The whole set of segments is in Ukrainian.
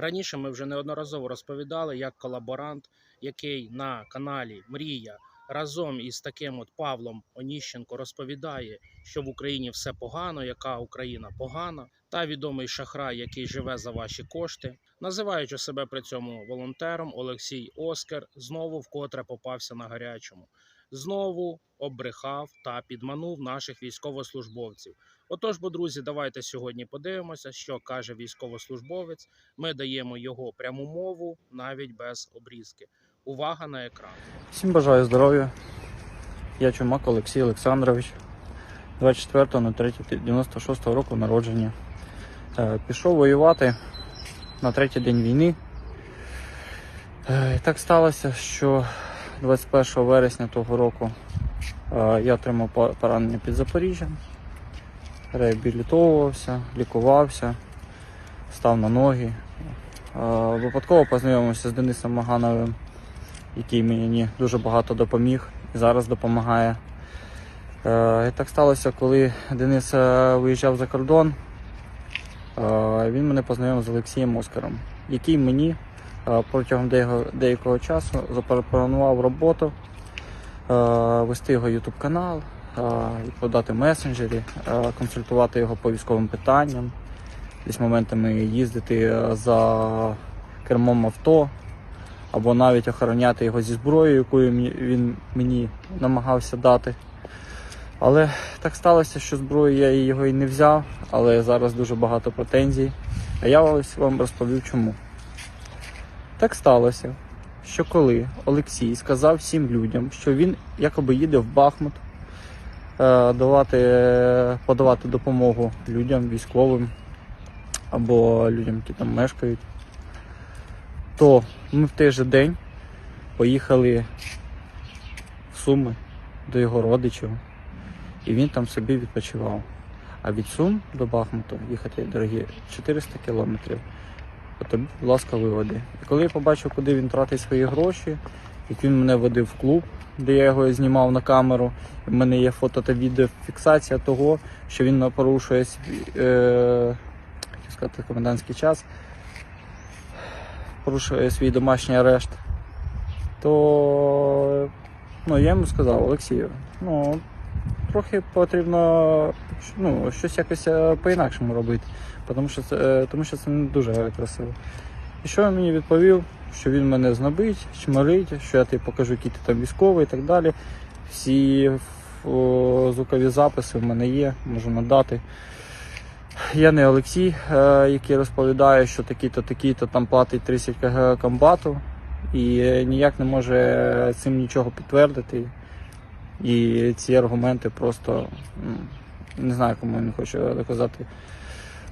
Раніше ми вже неодноразово розповідали, як колаборант, який на каналі Мрія разом із таким от Павлом Оніщенко розповідає, що в Україні все погано, яка Україна погана, та відомий шахрай, який живе за ваші кошти, називаючи себе при цьому волонтером, Олексій Оскар знову вкотре попався на гарячому. Знову обрехав та підманув наших військовослужбовців. Отож, бо друзі, давайте сьогодні подивимося, що каже військовослужбовець. Ми даємо його пряму мову навіть без обрізки. Увага на екран. Всім бажаю здоров'я. Я Чумак Олексій Олександрович, 24.03.96 року народження. Е, Пішов воювати на третій день війни. Е, І так сталося, що 21 вересня того року е, я отримав поранення під Запоріжжям, реабілітовувався, лікувався, став на ноги. Е, Випадково познайомився з Денисом Магановим який мені дуже багато допоміг і зараз допомагає. Е, І так сталося, коли Денис е, виїжджав за кордон, е, він мене познайомив з Олексієм Оскаром, який мені протягом деякого, часу запропонував роботу, вести його YouTube канал, е, відповідати месенджері, консультувати його по військовим питанням, десь моментами їздити за кермом авто або навіть охороняти його зі зброєю, якою він мені намагався дати. Але так сталося, що зброю я його і не взяв, але зараз дуже багато претензій. А я вам розповів чому. Так сталося, що коли Олексій сказав всім людям, що він якоби їде в Бахмут е, давати, подавати допомогу людям, військовим або людям, які там мешкають, то ми в той же день поїхали в Суми до його родичів, і він там собі відпочивав. А від Сум до Бахмуту їхати, дорогі, 400 кілометрів. Тобі, будь ласка, виводи. І коли я побачив, куди він тратить свої гроші, як він мене водив в клуб, де я його знімав на камеру, в мене є фото та відеофіксація того, що він порушує е, сказати, комендантський час, порушує свій домашній арешт, то ну, я йому сказав, Олексію, ну, трохи потрібно ну, щось якось е, по-інакшому робити, тому що це, е, тому що це не дуже красиво. І що він мені відповів? Що він мене знобить, чморить, що я тобі покажу, який ти там військовий і так далі. Всі звукові записи в мене є, можу надати. Я не Олексій, е, який розповідає, що такий-то, такий-то там платить 30 кг комбату і ніяк не може цим нічого підтвердити. І ці аргументи просто не знаю, кому я не хочу доказати.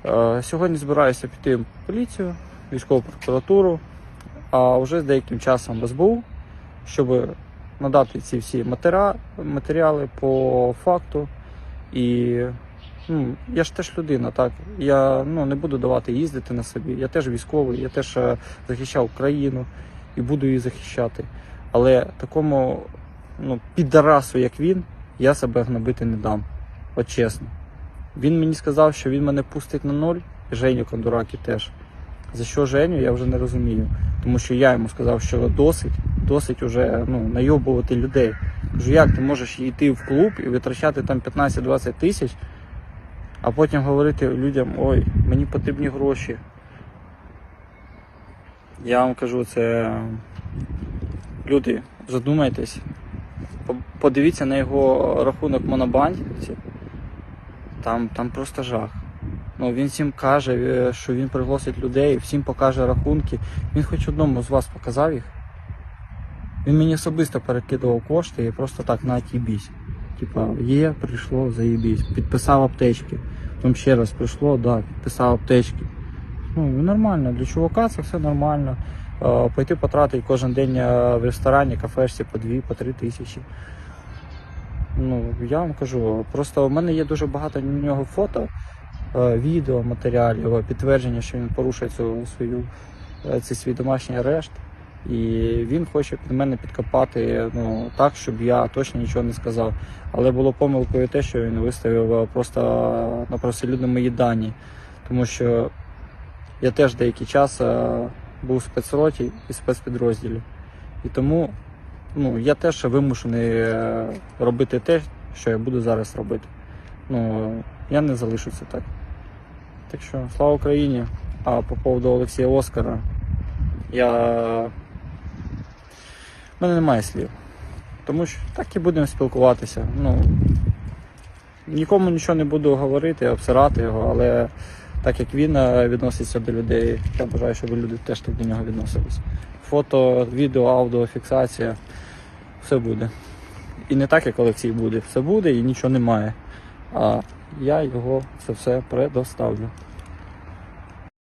Е, Сьогодні збираюся піти в поліцію, військову прокуратуру, а вже з деяким часом в СБУ, щоб надати ці всі матеріали по факту. І ну, я ж теж людина, так. Я ну, не буду давати їздити на собі. Я теж військовий, я теж е, захищав Україну і буду її захищати. Але такому ну, підарасу, як він, я себе гнобити не дам. От чесно. Він мені сказав, що він мене пустить на ноль, і Женю Кондуракі теж. За що Женю, я вже не розумію. Тому що я йому сказав, що досить, досить уже ну, найобувати людей. Кажу, як ти можеш йти в клуб і витрачати там 15-20 тисяч, а потім говорити людям, ой, мені потрібні гроші. Я вам кажу, це люди, задумайтесь, подивіться на його рахунок в монобанді. Там, там просто жах. Ну, він всім каже, е, що він пригласить людей, всім покаже рахунки. Він хоч одному з вас показав їх. Він мені особисто перекидував кошти і просто так на тібісь. Типа, є, прийшло, заїбісь. Підписав аптечки. Потім ще раз прийшло, да, підписав аптечки. Ну, нормально, для чувака це все нормально. Е, Пойти потратити кожен день е, в ресторані, кафешці по 2 по 3 тисячі. Ну, я вам кажу, просто в мене є дуже багато на нього фото, е, відео, матеріалів, підтвердження, що він порушує цю свою цей свій домашній арешт. І він хоче під мене підкопати ну, так, щоб я точно нічого не сказав. Але було помилкою те, що він виставив просто на проселюдно мої дані. Тому що Я теж деякий час е, був в спецроті і спецпідрозділі. І тому ну, я теж вимушений е, робити те, що я буду зараз робити. Ну, я не залишуся так. Так що, слава Україні! А по поводу Олексія Оскара, я. У мене немає слів. Тому що так і будемо спілкуватися. Ну, нікому нічого не буду говорити, обсирати його, але так як він е, відноситься до людей, я бажаю, щоб люди теж так до нього відносились. Фото, відео, аудіофіксація, все буде. І не так, як Олексій буде. Все буде і нічого немає. А я його це все предоставлю.